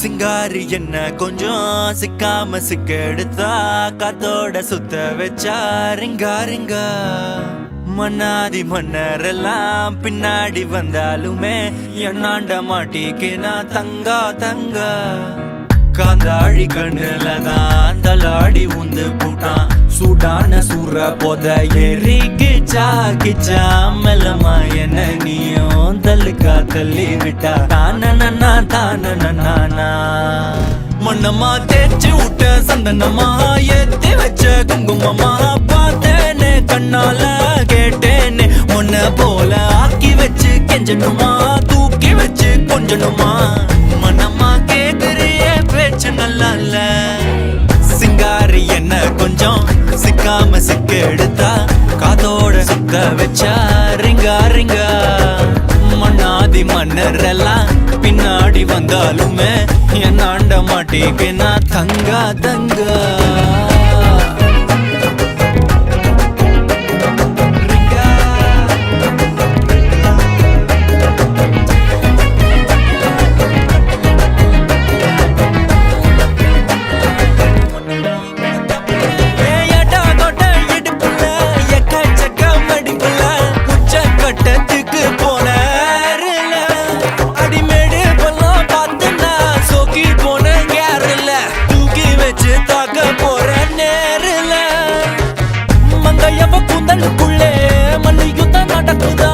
சிங்காரி என்ன கொஞ்சம் சிக்காம சிக்க எடுத்தா காத்தோட சுத்த வச்சா ரிங்கா ரிங்கா. மன்னாதி மன்னர் எல்லாம் பின்னாடி வந்தாலுமே என்னாண்ட மாட்டிக்கு நான் தங்கா தங்கா. காந்தாழி கண்ணுல தான் தலாடி உந்து போட்டான். சூடான சூற போத ஏறி கிச்சா கிச்சா மெல்லமா என்ன நீயும் தள்ளுக்கா தள்ளி விட்டா. தான நன்னா தான நன்னா மண்ணம்மா தேய்ச்சி விட்ட சந்தனமா ஏத்தி வச்ச குங்குமமா பார்த்தேனே கண்ணால கேட்டேனே. உன்ன போல ஆக்கி வச்சு கெஞ்சணுமா தூக்கி வச்சு கொஞ்சணுமா. கொஞ்சம் சிக்காம சிக்க எடுத்தா காதோட சுத்த வச்சா ரிங்கா ரிங்கா. மண்ணாதி மன்னர் எல்லாம் பின்னாடி வந்தாலுமே என் ஆண்ட மாட்டேக்கு நான் தங்கா தங்கா. அவ கூந்தலுக்குள்ளே மல்லியுத்த நடக்குதா